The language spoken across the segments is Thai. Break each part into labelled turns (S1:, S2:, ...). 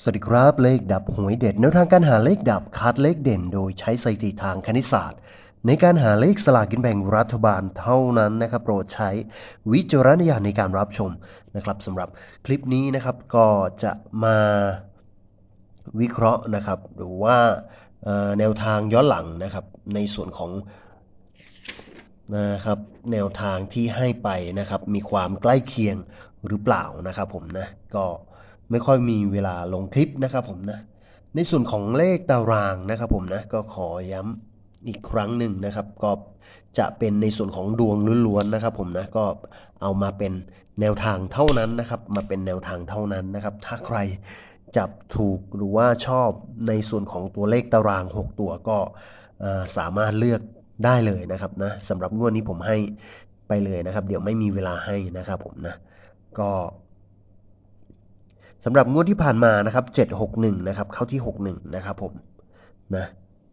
S1: สวัสดีครับเลขดับหวยเด็ดแนวทางการหาเลขดับคัดเลขเด่น โดยใช้สถิติทางคณิตศาสตร์ ในการหาเลขสลากกินแบ่งรัฐบาลเท่านั้นนะครับ โปรดใช้วิจารณญาณในการรับชมนะครับสำหรับคลิปนี้นะครับก็จะมาวิเคราะห์นะครับ หรือว่าแนวทางย้อนหลังนะครับ ในส่วนของนะครับแนวทางที่ให้ไปนะครับ มีความใกล้เคียงหรือเปล่านะครับ ผมนะก็ ไม่ค่อยมีเวลาลงคลิปนะครับผมนะในส่วนของเลขตารางนะครับผมนะก็ขอย้ำอีกครั้งหนึ่งนะครับ ก็จะเป็นในส่วนของดวงล้วนๆนะครับ ผมนะก็เอามาเป็นแนวทางเท่านั้นนะครับ มาเป็นแนวทางเท่านั้นนะครับ ถ้าใครจับถูกหรือว่าชอบในส่วนของตัวเลขตาราง 6 ตัวก็สามารถเลือกได้เลยนะครับนะสำหรับงวดนี้ผมให้ไปเลยนะครับ เดี๋ยวไม่มีเวลาให้นะครับผมนะก็ สำหรับงวดที่ผ่านมานะครับ761นะครับเข้าที่ 61นะครับผมนะ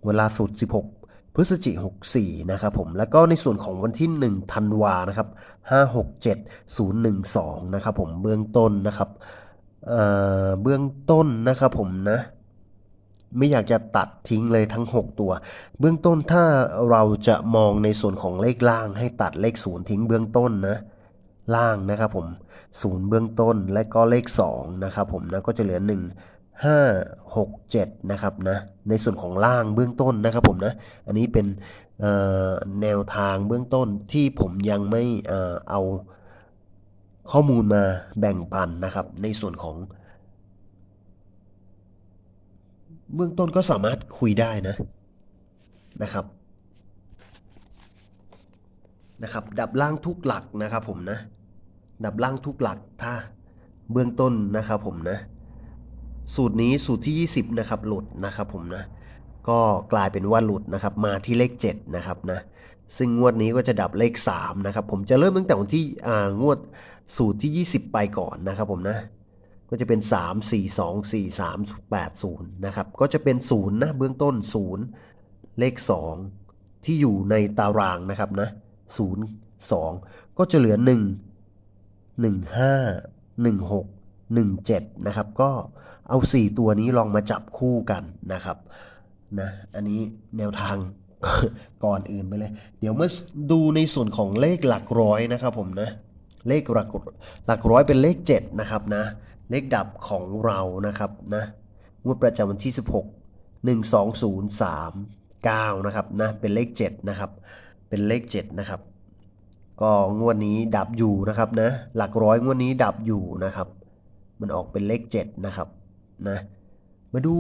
S1: เวลาสุด 16 พฤศจิก64นะครับผมแล้วก็ในส่วนของวันที่1ธันวานะครับ567 012นะครับผมเบื้องต้นนะครับเอ่อเบื้องต้นนะครับผมนะไม่อยากจะตัดทิ้งเลยทั้ง 6 ตัว เบื้องต้นถ้าเราจะมองในส่วนของเลขล่างให้ตัดเลขศูนย์ทิ้งเบื้องต้นนะ ล่างนะครับผมศูนย์เบื้องต้นและก็เลข2นะครับผมนะก็จะเหลือ 1 5 6 7นะครับนะในส่วนของล่างเบื้องต้นนะครับผมนะอันนี้เป็นแนวทางเบื้องต้นที่ผมยังไม่เอาข้อมูลมาแบ่งปันนะครับ ในส่วนของ เบื้องต้นก็สามารถคุยได้นะนะครับ นะครับ ดับล่างทุกหลักนะครับผมนะ ดับล่างทุกหลักถ้าเบื้องต้นนะครับผมนะ สูตรนี้สูตรที่ 20 นะครับ หลุดนะครับผมนะ ก็กลายเป็นว่าหลุดนะครับ มาที่เลข 7 นะครับนะ ซึ่งงวดนี้ก็จะดับเลข 3 นะครับ ผมจะเริ่มตั้งแต่วันที่งวดสูตรที่ 20 ไปก่อนนะครับผมนะก็จะเป็น 3 4 2 4 3 8 0 นะครับ ก็จะเป็น 0 นะ เบื้องต้น 0 เลข 2 ที่อยู่ในตารางนะครับนะ 2 ก็จะเหลือ 1 1 5 1 6 1 7 นะครับ ก็เอา 4 ตัวนี้ลองมาจับคู่กันนะครับนะอันนี้แนวทางก่อนอื่นไปเลย เดี๋ยวเมื่อดูในส่วนของเลขหลักร้อยนะครับผมนะเลขหลักหลักร้อยเป็นเลข 7 นะครับนะเลขดับของเรานะครับนะงวดประจำวันที่ 16 1 2 0 3 9 นะครับนะเป็นเลข 7 นะครับ เป็นเลข 7 นะครับ ก็งวดนี้ดับอยู่นะครับนะหลักร้อยงวดนี้ดับอยู่นะครับ มันออกเป็นเลข 7 นะครับนะมาดู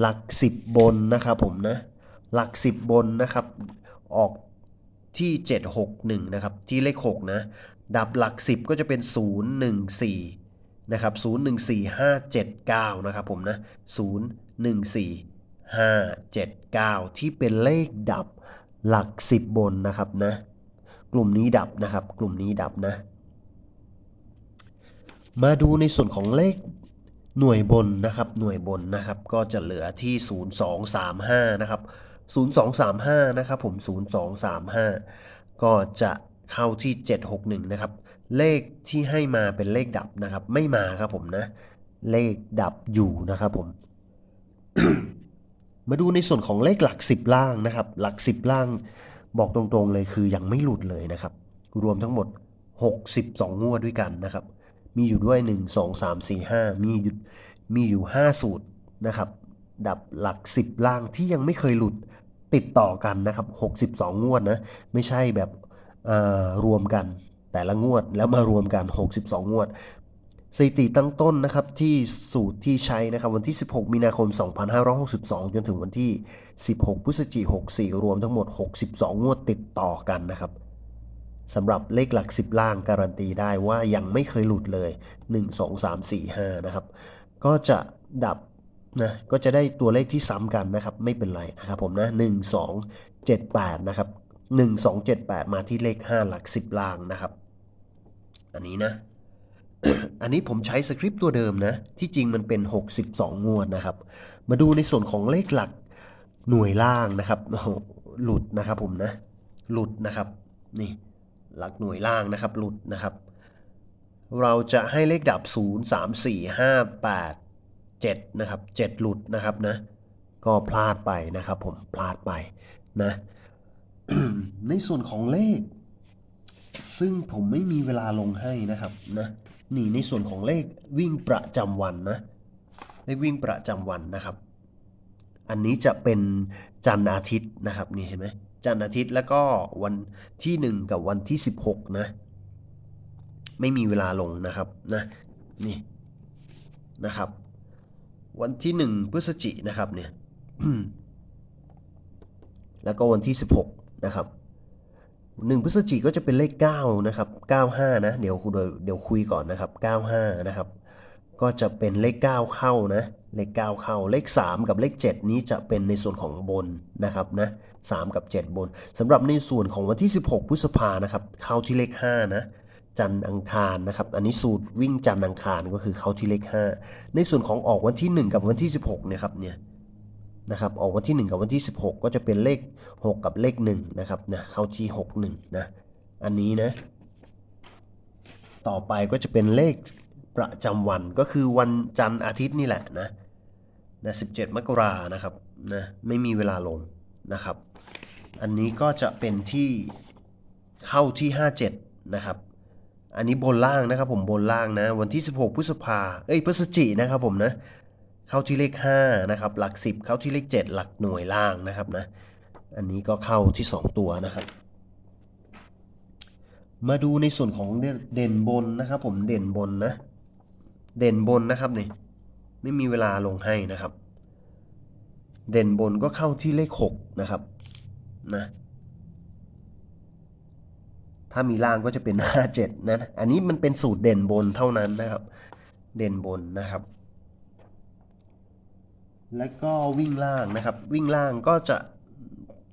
S1: หลัก 10 บนนะครับผมนะหลัก 10 บนนะครับ ออกที่ 761 นะครับ ที่เลข 6 นะ ดับหลัก 10 ก็จะเป็น 014 นะครับ 014579 นะครับผมนะ 014579 ที่เป็นเลขดับ หลัก 10 บนนะครับนะกลุ่มนี้ดับนะครับ กลุ่มนี้ดับนะ มาดูในส่วนของเลขหน่วยบนนะครับ หน่วยบนนะครับ ก็จะเหลือที่ 0235 นะครับ 0235 นะครับผม 0235 ก็จะเข้าที่ 761 นะครับ เลขที่ให้มาเป็นเลขดับนะครับ ไม่มาครับผมนะ เลขดับอยู่นะครับผม มาดูในส่วนของเลขหลัก 10 ล่างนะครับ หลัก 10 ล่างบอกตรงๆเลยคือยังไม่หลุดเลยนะครับ รวมทั้งหมด 62 งวดด้วยกันนะครับ มีอยู่ด้วย 1 2 3 4 5 มีอยู่มีอยู่ 5 สูตรนะครับ ดับหลัก 10 ล่างที่ยังไม่เคยหลุดติดต่อกันนะครับ 62 งวดนะ ไม่ใช่แบบรวมกันแต่ละงวดแล้วมารวมกัน 62 งวด สถิติตั้งต้นนะครับที่สูตรที่ใช้นะครับวันที่ 16 มีนาคม 2562 จนถึงวันที่ 16 พฤศจิกายน 64 รวมทั้งหมด 62 งวดติดต่อกันนะครับสำหรับเลขหลัก 10 ล่างการันตีได้ว่ายังไม่เคยหลุดเลย 1 2 3 4 5 นะครับ ก็จะดับนะก็จะได้ตัวเลขที่ซ้ำกันนะครับ ไม่เป็นไรนะครับผมนะ 1 2 7 8 นะครับ 1 2 7 8 มาที่เลข 5 หลัก 10 ล่างนะครับ อันนี้นะ อันนี้ผมใช้สคริปต์ตัวเดิมนะ ที่จริงมันเป็น 62 งวดนะครับ มาดูในส่วนของเลขหลักหน่วยล่างนะครับหหลุดนะครับผมนะ หลุดนะครับ นี่หลักหน่วยล่างนะครับ หลุดนะครับ เราจะให้เลขดับ 0 3 4 5 8 7 นะครับ 7 หลุดนะครับนะ ก็พลาดไปนะครับผม พลาดไปนะ ในส่วนของเลข ซึ่งผมไม่มีเวลาลงให้นะครับนะ นี่ในส่วนของเลขวิ่งประจำวันนะเลขวิ่งประจำวันนะครับ อันนี้จะเป็นจันทร์อาทิตย์นะครับนี่เห็นไหมจันทร์อาทิตย์แล้วก็วันที่ 1 กับวันที่ 16 นะ ไม่มีเวลาลงนะครับนะนี่นะครับ วันที่ 1 พฤศจินะครับเนี่ยแล้วก็วันที่ 16 นะครับ 1พฤศจิก็จะเป็นเลข9นะครับ95 นะเดี๋ยวเดี๋ยวเดี๋ยวคุยก่อนนะครับ 95 นะครับ ก็จะเป็นเลข 9 เข้านะ เลข 9 เข้า เลข 3 กับเลข 7 นี้จะเป็นในส่วนของบนนะครับนะ3กับ 7 บนสำหรับในส่วนของวันที่ 16 พฤษภานะครับ เข้าที่เลข 5 นะจันทร์อังคารนะครับ อันนี้สูตรวิ่งจันทร์อังคารก็คือเข้าที่เลข 5 ในส่วนของออกวันที่ 1 กับวันที่ 16เนี่ยครับเนี่ย นะครับออกวันที่ 1 กับวันที่ 16 ก็จะเป็นเลข 6 กับเลข1นะครับนะเข้าที่ 61 นะอันนี้นะต่อไปก็จะเป็นเลขประจำวันก็คือวันจันทร์อาทิตย์นี่แหละนะนะ17 มกรานะครับนะไม่มีเวลาลงนะครับ อันนี้ก็จะเป็นที่เข้าที่ 57 นะครับ อันนี้บนล่างนะครับผมบนล่างนะ วันที่ 16 พฤษภาเอ้ยพฤศจินะครับผมนะ เข้าที่เลข5นะครับหลัก 10 เข้าที่เลข 7 หลักหน่วยล่างนะครับนะอันนี้ก็เข้าที่ 2 ตัวนะครับ มาดูในส่วนของเด่นบนนะครับ ผมเด่นบนนะ เด่นบนนะครับนี่ไม่มีเวลาลงให้นะครับ เด่นบนก็เข้าที่เลข 6 นะครับนะถ้ามีล่างก็จะเป็น 57นะ อันนี้มันเป็นสูตรเด่นบนเท่านั้นนะครับ เด่นบนนะครับ แล้วก็วิ่งล่างนะครับ วิ่งล่างก็จะ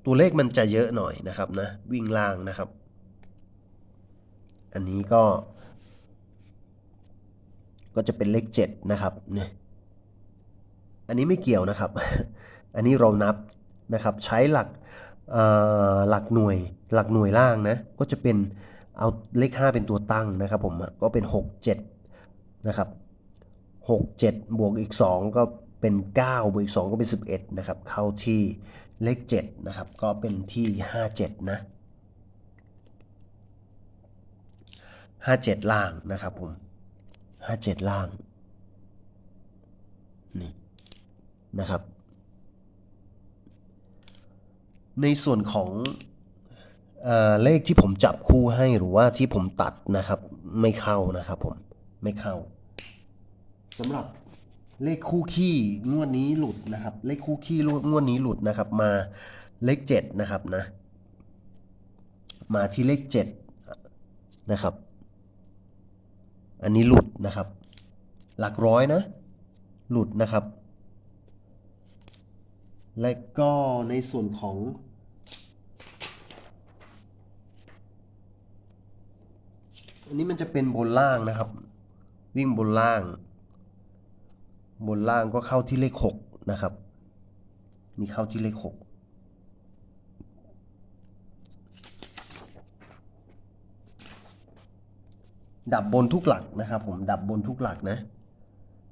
S1: ตัวเลขมันจะเยอะหน่อยนะครับนะวิ่งล่างนะครับ อันนี้ก็ ก็จะเป็นเลขเจ็ดนะครับเนี่ยอันนี้ไม่เกี่ยวนะครับ อันนี้เรานับนะครับใช้หลักหลักหน่วยหลักหน่วยล่างนะก็จะเป็นเอาเลข 5 เป็นตัวตั้งนะครับผมก็เป็น 6 7นะครับ6 7 บวกอีก 2 ก็ เป็น9บวกอีก2ก็เป็น 11 นะครับ เข้าที่เลข 7 นะครับ ก็เป็นที่ 57 นะ 57 ล่างนะครับผม 57 ล่าง นี่ นะครับ ในส่วนของเอเลขที่ผมจับคู่ให้หรือว่าที่ผมตัดนะครับ ไม่เข้านะครับผม ไม่เข้าสำหรับ เลขคู่ขี้งวดนี้หลุดนะครับ เลขคู่ขี้งวดนี้หลุดนะครับ มาเลขเจ็ดนะครับนะ มาที่เลขเจ็ดนะครับ อันนี้หลุดนะครับ หลักร้อยนะ หลุดนะครับ และก็ในส่วนของอันนี้มันจะเป็นบนล่างนะครับ วิ่งบนล่าง บนล่างก็เข้าที่เลขหกนะครับ มีเข้าที่เลขหกดับบนทุกหลักนะครับผมดับบนทุกหลักนะ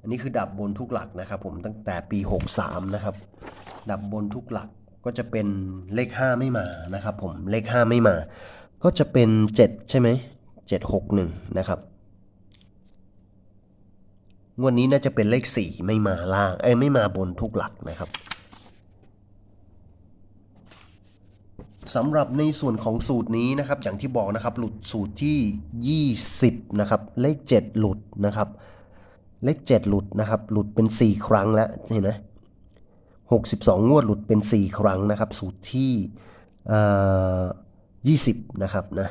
S1: อันนี้คือดับบนทุกหลักนะครับผมตั้งแต่ปี 63 นะครับ ดับบนทุกหลักก็จะเป็นเลข 5 ไม่มานะครับผมเลข 5 ไม่มา ก็จะเป็น 7 ใช่ไหม761 นะครับ งวดนี้น่าจะเป็นเลข4ไม่มาล่าง เอ้ยไม่มาบนทุกหลักนะครับสำหรับในส่วนของสูตรนี้นะครับ อย่างที่บอกนะครับ หลุดสูตรที่ 20 นะครับ เลข 7 หลุดนะครับ เลข 7 หลุดนะครับ หลุดเป็น 4 ครั้งแล้วเห็นไหม62 งวดหลุดเป็น 4 ครั้งนะครับ สูตรที่เอ่อ20 นะครับนะ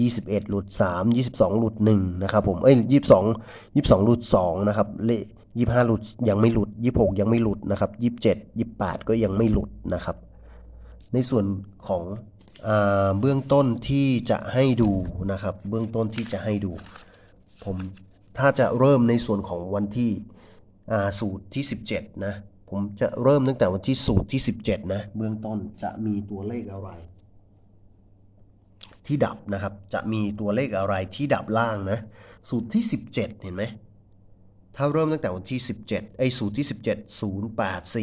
S1: 21 หลุด 3 22 หลุด 1 นะครับผมเอ้ย22 22 หลุด 2 นะครับเล25 หลุดยังไม่หลุด 26 ยังไม่หลุดนะครับ27 28 ก็ยังไม่หลุดนะครับ ในส่วนของอเบื้องต้นที่จะให้ดูนะครับ เบื้องต้นที่จะให้ดู ผมถ้าจะเริ่มในส่วนของวันที่สูตรที่ 17 นะ ผมจะเริ่มตั้งแต่วันที่สูตรที่ 17 นะ เบื้องต้นจะมีตัวเลขอะไร ที่ดับนะครับ จะมีตัวเลขอะไรที่ดับล่างนะ สูตรที่ 17 เห็นไหม ถ้าเริ่มตั้งแต่วันที่ 17 ไอ้สูตรที่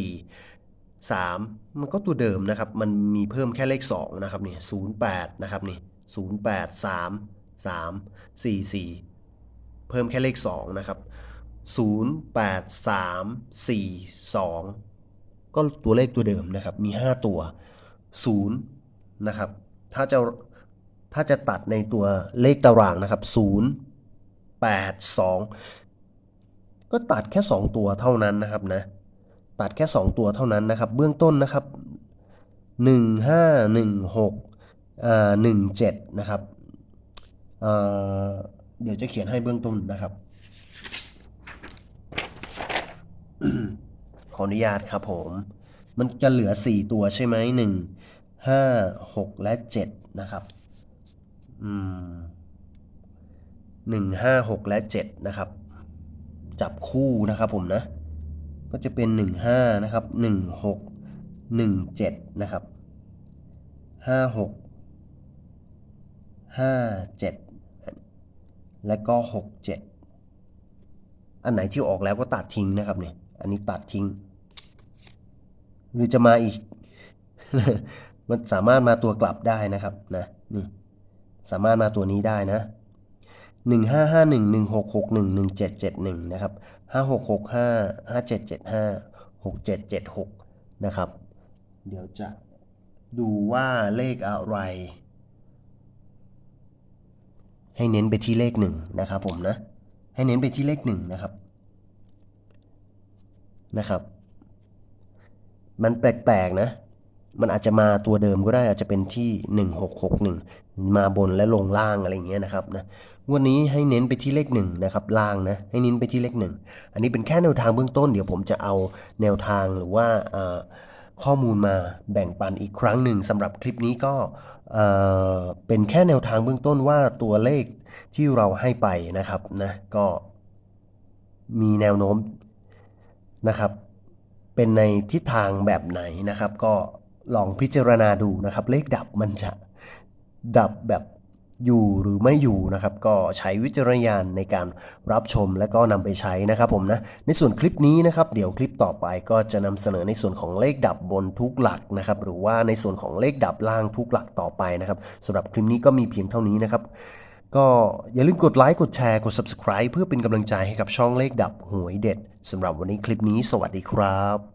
S1: 17 084 3 มันก็ตัวเดิมนะครับ มันมีเพิ่มแค่เลข 2 นะครับนี่08 นะครับนี่08 3 3 4 4 เพิ่มแค่เลข 2 นะครับ 0 8 3 4 2 ก็ตัวเลขตัวเดิมนะครับ มี 5 ตัว 0 นะครับ ถ้าจะ ถ้าจะตัดในตัวเลขตารางนะครับ 0 8 2 ก็ตัดแค่ 2 ตัวเท่านั้นนะครับนะ ตัดแค่ 2 ตัวเท่านั้นนะครับ เบื้องต้นนะครับ 1 5 1 6อ่า1 7 นะครับเอ่อเดี๋ยวจะเขียนให้เบื้องต้นนะครับ ขออนุญาตครับผม มันจะเหลือ 4 ตัวใช่ไหมหนึ่งห้าหกและเจ็ดนะครับ หนึ่งห้าหกและเจ็ดนะครับ จับคู่นะครับผมนะ ก็จะเป็นหนึ่งห้านะครับหนึ่งหกหนึ่งเจ็ดนะครับห้าหกห้าเจ็ดและก็หกเจ็ดอันไหนที่ออกแล้วก็ตัดทิ้งนะครับเนี่ย อันนี้ตัดทิ้ง หรือจะมาอีก มันสามารถมาตัวกลับได้นะครับนะนี่ สามารถมาตัวนี้ได้นะหนึ่งห้าห้าหนึ่งหนึ่งหกหกหนึ่งหนึ่งเจ็ดเจ็ดหนึ่งนะครับห้าหกหกห้าห้าเจ็ดเจ็ดห้าหกเจ็ดเจ็ดหกนะครับ เดี๋ยวจะดูว่าเลขอะไร ให้เน้นไปที่เลขหนึ่งนะครับผมนะ ให้เน้นไปที่เลขหนึ่งนะครับนะครับ มันแปลกๆนะ มันอาจจะมาตัวเดิมก็ได้อาจจะเป็นที่ 1661 มาบนและลงล่างอะไรอย่างเงี้ยนะครับนะวันนี้ให้เน้นไปที่เลขหนึ่งนะครับล่างนะให้เน้นไปที่เลขหนึ่งอันนี้เป็นแค่แนวทางเบื้องต้น เดี๋ยวผมจะเอาแนวทางหรือว่าข้อมูลมาแบ่งปันอีกครั้งหนึ่งสำหรับคลิปนี้ก็เเป็นแค่แนวทางเบื้องต้นว่าตัวเลขที่เราให้ไปนะครับนะก็มีแนวโน้มนะครับ เป็นในทิศทางแบบไหนนะครับก็ ลองพิจารณาดูนะครับ เลขดับมันจะดับแบบอยู่หรือไม่อยู่นะครับ ก็ใช้วิจารณญาณในการรับชมและก็นำไปใช้นะครับผมนะในส่วนคลิปนี้นะครับ เดี๋ยวคลิปต่อไปก็จะนำเสนอในส่วนของเลขดับบนทุกหลักนะครับ หรือว่าในส่วนของเลขดับล่างทุกหลักต่อไปนะครับสำหรับคลิปนี้ก็มีเพียงเท่านี้นะครับ ก็อย่าลืมกดไลค์กดแชร์กด Subscribe เพื่อเป็นกำลังใจให้กับช่องเลขดับหวยเด็ดสำหรับวันนี้คลิปนี้ สวัสดีครับ